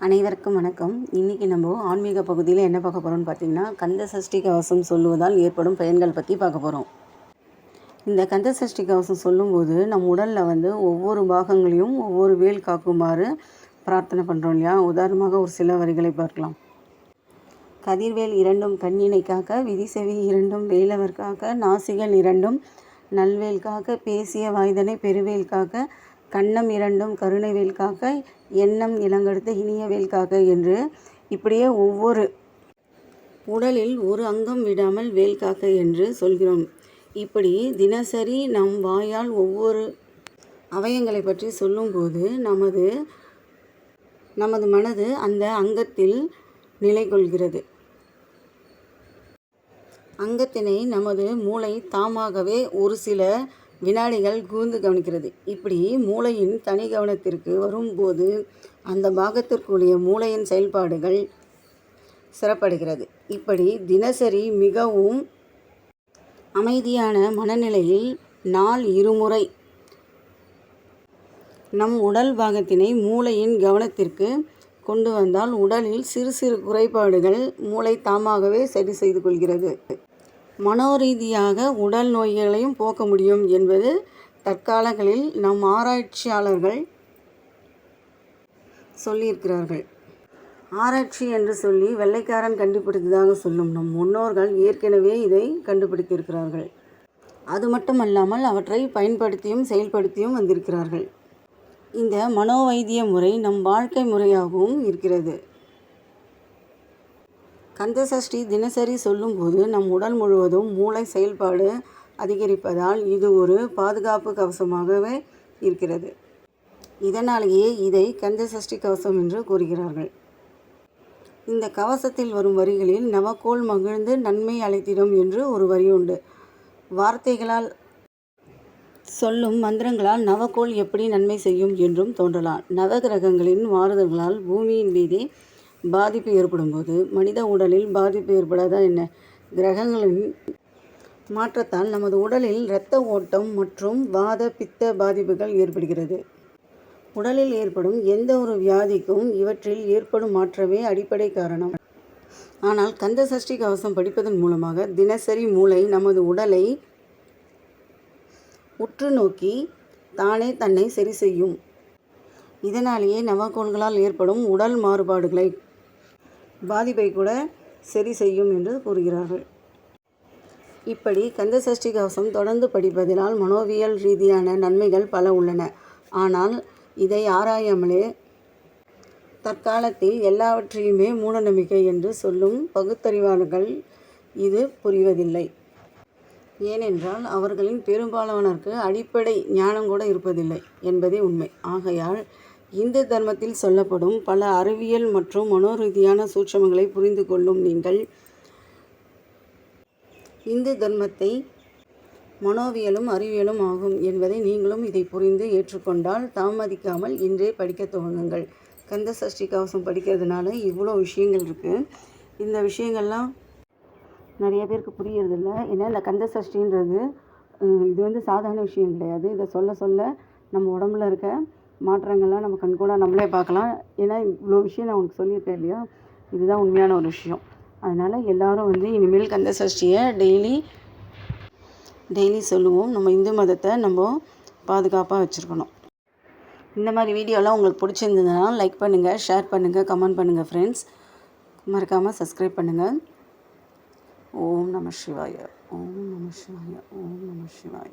அனைவருக்கும் வணக்கம். இன்றைக்கி நம்ம ஆன்மீக பகுதியில் என்ன பார்க்க போகிறோம்னு பார்த்தீங்கன்னா கந்த சஷ்டி கவசம் சொல்லுவதால் ஏற்படும் பயன்கள் பற்றி பார்க்க போகிறோம் இந்த கந்த சஷ்டி கவசம் சொல்லும்போது நம் உடலில் வந்து ஒவ்வொரு பாகங்களையும் ஒவ்வொரு வேல் காக்குமாறு பிரார்த்தனை பண்ணுறோம் இல்லையா? உதாரணமாக ஒரு சில வரிகளை பார்க்கலாம். கதிர்வேல் இரண்டும் கண்ணினை காக்க விதிசெவி இரண்டும் வேலவர் காக்க நாசிகள் இரண்டும் நல்வேல் காக்க பேசிய வாய்தனை பெருவேல் காக்க கண்ணம் இரண்டும் கருணை காக்க எண்ணம் இளங்கடுத்த இனியவேல் காக்க என்று இப்படியே ஒவ்வொரு உடலில் ஒரு அங்கம் விடாமல் வேல் காக்க என்று சொல்கிறோம். இப்படி தினசரி நம் வாயால் ஒவ்வொரு அவயங்களை பற்றி சொல்லும்போது நமது நமது மனது அந்த அங்கத்தில் நிலை கொள்கிறது அங்கத்தினை நமது மூளை தாமாகவே ஒரு சில வினாடிகள் கூர்ந்து கவனிக்கிறது. இப்படி மூளையின் தனி கவனத்திற்கு வரும்போது அந்த பாகத்திற்குரிய மூளையின் செயல்பாடுகள் சிறப்படுகிறது. இப்படி தினசரி மிகவும் அமைதியான மனநிலையில் நாள் இருமுறை நம் உடல் பாகத்தினை மூளையின் கவனத்திற்கு கொண்டு வந்தால் உடலில் சிறு சிறு குறைபாடுகள் மூளை தாமாகவே சரி செய்து கொள்கிறது. மனோரீதியாக உடல் நோய்களையும் போக்க முடியும் என்பது தற்காலங்களில் நம் ஆராய்ச்சியாளர்கள் சொல்லியிருக்கிறார்கள். ஆராய்ச்சி என்று சொல்லி வெள்ளைக்காரன் கண்டுபிடித்ததாக சொல்லும் நம் முன்னோர்கள் ஏற்கனவே இதை கண்டுபிடித்திருக்கிறார்கள். அது மட்டுமல்லாமல் அவற்றை பயன்படுத்தியும் செயல்படுத்தியும் வந்திருக்கிறார்கள். இந்த மனோவைத்திய முறை நம் வாழ்க்கை முறையாகவும் இருக்கிறது. கந்தசஷ்டி தினசரி சொல்லும்போது நம் உடல் முழுவதும் மூளை செயல்பாடு அதிகரிப்பதால் இது ஒரு பாதுகாப்பு கவசமாகவே இருக்கிறது. இதனாலேயே இதை கந்தசஷ்டி கவசம் என்று கூறுகிறார்கள். இந்த கவசத்தில் வரும் வரிகளில் நவக்கோள் மகிழ்ந்து நன்மை அழைத்திடும் என்று ஒரு வரி உண்டு. வார்த்தைகளால் சொல்லும் மந்திரங்களால் நவக்கோள் எப்படி நன்மை செய்யும் என்றும் தோன்றலாம். நவகிரகங்களின் மாறுதல்களால் பூமியின் மீதே பாதிப்பு ஏற்படும்போது மனித உடலில் பாதிப்பு ஏற்படாதா என்ன? கிரகங்களின் மாற்றத்தால் நமது உடலில் இரத்த ஓட்டம் மற்றும் வாத பித்த பாதிப்புகள் ஏற்படுகிறது. உடலில் ஏற்படும் எந்த ஒரு வியாதிக்கும் இவற்றில் ஏற்படும் மாற்றமே அடிப்படை காரணம். ஆனால் கந்த சஷ்டி கவசம் படிப்பதன் மூலமாக தினசரி மூளை நமது உடலை உற்று நோக்கி தானே தன்னை சரி செய்யும். இதனாலேயே நவகோள்களால் ஏற்படும் உடல் மாறுபாடுகளை பாதிப்பை கூட சரி செய்யும் என்று கூறுகிறார்கள். இப்படி கந்த சஷ்டி கவசம் தொடர்ந்து படிப்பதனால் மனோவியல் ரீதியான நன்மைகள் பல உள்ளன. ஆனால் இதை ஆராயாமலே தற்காலத்தில் எல்லாவற்றையுமே மூடநம்பிக்கை என்று சொல்லும் பகுத்தறிவாளர்கள் இது புரிவதில்லை. ஏனென்றால் அவர்களின் பெரும்பாலானருக்கு அடிப்படை ஞானம் கூட இருப்பதில்லை என்பதே உண்மை. ஆகையால் இந்து தர்மத்தில் சொல்லப்படும் பல அறிவியல் மற்றும் மனோரீதியான சூட்சமங்களை புரிந்து கொள்ளும் நீங்கள். இந்து தர்மத்தை மனோவியலும் அறிவியலும் ஆகும் என்பதை நீங்களும் இதை புரிந்து ஏற்றுக்கொண்டால் தாமதிக்காமல் இன்றே படிக்க துவங்குங்கள். கந்த சஷ்டி கவசம் படிக்கிறதுனால இவ்வளோ விஷயங்கள் இருக்குது இந்த விஷயங்கள்லாம் நிறைய பேருக்கு புரியறதில்ல. ஏன்னா இந்த கந்த சஷ்டின்றது இது வந்து சாதாரண விஷயம் கிடையாது. இதை சொல்ல சொல்ல நம்ம உடம்புல இருக்க மாற்றங்கள்லாம் நம்ம கண்கூடாக நம்மளே பார்க்கலாம். ஏன்னா இவ்வளோ விஷயம் நான் உனக்கு சொல்லியிருக்கேன் இல்லையா? இதுதான் உண்மையான ஒரு விஷயம். அதனால் எல்லோரும் வந்து இனிமேல் கந்த சஷ்டியை டெய்லி டெய்லி சொல்லுவோம். நம்ம இந்து மதத்தை நம்ம பாதுகாப்பாக வச்சுருக்கணும். இந்த மாதிரி வீடியோலாம் உங்களுக்கு பிடிச்சிருந்ததுன்னா லைக் பண்ணுங்கள் ஷேர் பண்ணுங்கள் கமெண்ட் பண்ணுங்கள் ஃப்ரெண்ட்ஸ் மறக்காமல் சப்ஸ்கிரைப் பண்ணுங்கள் ஓம் நம சிவாய ஓம் நம சிவாய ஓம் நம சிவாய.